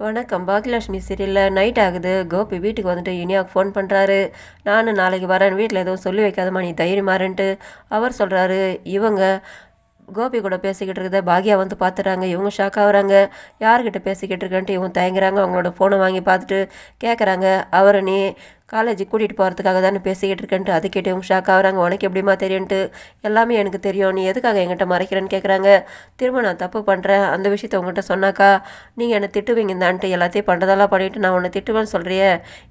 வணக்கம். பாக்கியலட்சுமி சீரியலில் நைட் ஆகுது. கோபி வீட்டுக்கு வந்துட்டு இனியாவுக்கு ஃபோன் பண்ணுறாரு நான் நாளைக்கு வரேன். வீட்டில் எதுவும் சொல்லி வைக்காதம்மா நீ தைரியமாறன்ட்டு அவர் சொல்கிறாரு இவங்க கோபி கூட பேசிக்கிட்டு இருக்கிறத பாக்யா வந்து பார்த்துறாங்க இவங்க ஷாக் ஆகுறாங்க. யார்கிட்ட பேசிக்கிட்டு இருக்கேன்ட்டு இவங்க தயங்குறாங்க. அவங்களோட ஃபோனை வாங்கி பார்த்துட்டு கேட்குறாங்க அவரை நீ காலேஜுக்கு கூட்டிகிட்டு போகிறதுக்காக தானே பேசிக்கிட்டு இருக்கேன்ட்டு அது கேட்டு இவங்க ஷாக் ஆகுறாங்க. உனக்கு எப்படிமா தெரியும்ட்டு? எல்லாமே எனக்கு தெரியும். நீ எதுக்காக என்கிட்ட மறைக்கிறேன்னு கேட்குறாங்க திரும்ப நான் தப்பு பண்ணுறேன் அந்த விஷயத்த உங்கள்கிட்ட சொன்னாக்கா நீங்கள் என்னை திட்டுவீங்க தான்ட்டு எல்லாத்தையும் பண்ணுறதெல்லாம் பண்ணிவிட்டு நான் உன்னை திட்டுவேன்னு சொல்கிறியே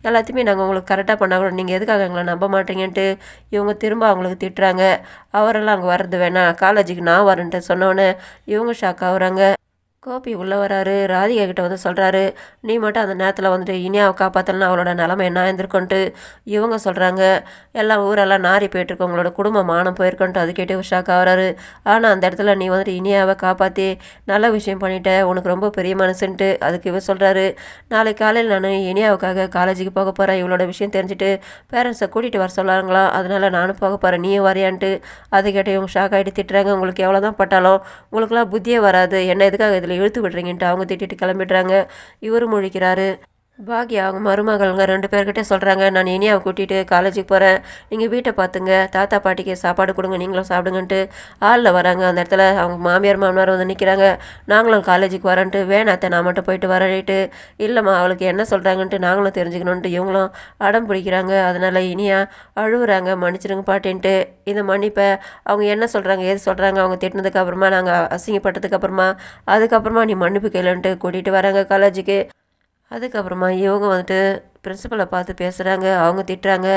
எல்லாத்தையுமே நாங்கள் உங்களுக்கு கரெக்டாக பண்ணால் கூட நீங்கள் எதுக்காக எங்களை நம்ப மாட்டீங்கன்ட்டு இவங்க திரும்ப அவங்களுக்கு திட்டுறாங்க. அவரெல்லாம் அங்கே வர்றது வேணாம். காலேஜுக்கு நான் வரேன்ட்டு சொன்னோன்னே இவங்க ஷாக் ஆகுறாங்க. கோபி உள்ளே வராரு ராதிகா கிட்ட வந்து சொல்கிறாரு நீ மட்டும் அந்த நேரத்தில் வந்துட்டு இனியாவை காப்பாற்றலன்னா அவளோட நிலமை என்ன இருந்திருக்கோன்ட்டு இவங்க சொல்கிறாங்க எல்லாம் ஊரெல்லாம் நாரி போயிட்டுருக்கு உங்களோட குடும்பம் மானம் போயிருக்கோன்ட்டு அது கேட்டு ஷாக் ஆகிறாரு. ஆனால் அந்த இடத்துல நீ வந்துட்டு இனியாவை காப்பாற்றி நல்ல விஷயம் பண்ணிட்ட உனக்கு ரொம்ப பெரிய மனசுன்ட்டு அதுக்கு இவர் சொல்கிறாரு நாளைக்கு காலையில் நான் இனியாவுக்காக காலேஜுக்கு போக போகிறேன் இவளோட விஷயம் தெரிஞ்சுட்டு பேரண்ட்ஸை கூட்டிகிட்டு வர சொல்லாங்களா அதனால் நானும் போக போகிறேன் நீயும் வரையான்ட்டு. அதை கேட்டு இவங்க ஷாக் ஆகிட்டு திட்டுறாங்க. உங்களுக்கு எவ்வளோ தான் பட்டாலும் உங்களுக்குலாம் புத்தியே வராது. என்ன எதுக்காக இதில் இழுத்து விடுறீங்கன்ட்டு அவங்க திட்டிட்டு கிளம்பிடுறாங்க. இவரும் முழிக்கிறாரு. பாக்யா அவங்க மருமகள்ங்க ரெண்டு பேர்கிட்ட சொல்கிறாங்க நான் இனியாவை கூட்டிகிட்டு காலேஜுக்கு போகிறேன் நீங்கள் வீட்டை பார்த்துங்க தாத்தா பாட்டிக்கு சாப்பாடு கொடுங்க. நீங்களும் சாப்பிடுங்கன்ட்டு ஆளில் வராங்க. அந்த இடத்துல அவங்க மாமியார் மாமனார் வந்து நிற்கிறாங்க நாங்களும் காலேஜுக்கு வரேன்ட்டு வேணாத்த நான் மட்டும் போயிட்டு வரேன்ட்டு. இல்லைம்மா அவளுக்கு என்ன சொல்கிறாங்கன்ட்டு நாங்களும் தெரிஞ்சுக்கணுன்ட்டு இவங்களும் அடம் பிடிக்கிறாங்க. அதனால் இனியா அழுகுறாங்க மன்னிச்சிருங்க பாட்டின்ட்டு. இந்த மன்னிப்பை அவங்க என்ன சொல்கிறாங்க எது சொல்கிறாங்க அவங்க திட்டினதுக்கு அப்புறமா நாங்கள் அசிங்கப்பட்டதுக்கு அப்புறமா அதுக்கப்புறமா நீ மன்னிப்பு கேளுன்ட்டு கூட்டிகிட்டு வராங்க காலேஜுக்கு அதுக்கப்புறமா இவங்க வந்துட்டு பிரின்சிபலை பார்த்து பேசுகிறாங்க அவங்க திட்டுறாங்க.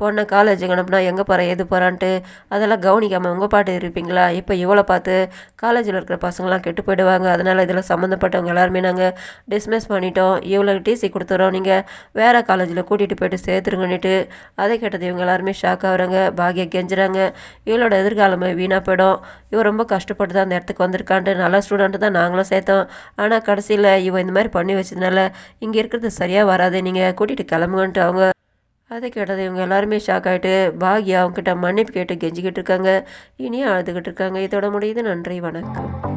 பொண்ணை காலேஜுக்கு அனுப்புனா எங்கே போகிற எது போகிறான்ட்டு அதெல்லாம் கவனிக்காமல் உங்கள் பாட்டு இருப்பீங்களா? இப்போ இவளை பார்த்து காலேஜில் இருக்கிற பசங்களாம் கெட்டு போயிடுவாங்க. அதனால் இதில் சம்மந்தப்பட்டவங்க எல்லாருமே நாங்கள் டிஸ்மிஸ் பண்ணிட்டோம். இவளுக்கு டிசி கொடுத்துறோம். நீங்கள் வேறு காலேஜில் கூட்டிகிட்டு போயிட்டு சேர்த்துருங்கன்னுட்டு அதை கேட்டது இவங்க எல்லாருமே ஷாக் ஆகுறாங்க. பாகிய கெஞ்சுறாங்க. இவளோட எதிர்காலமே வீணாக போயிடும். இவன் ரொம்ப கஷ்டப்பட்டு தான் அந்த இடத்துக்கு வந்திருக்கான்ட்டு. நல்ல ஸ்டூடெண்ட்டு தான் நாங்களும் சேர்த்தோம். ஆனால் கடைசியில் இவன் இந்த மாதிரி பண்ணி வச்சதுனால இங்கே இருக்கிறது சரியாக வராது. நீங்கள் கூட்டிகிட்டு கூட்டிகிட்டு கிளம்புங்கன்ட்டு அவங்க அதை கேட்டது இவங்க எல்லாருமே ஷாக் ஆகிட்டு பாக்யா அவங்ககிட்ட மன்னிப்பு கேட்டு கெஞ்சிக்கிட்டு இருக்காங்க. இனியும் அழுதுகிட்டு இருக்காங்க. இதோட முடியுது. நன்றி. வணக்கம்.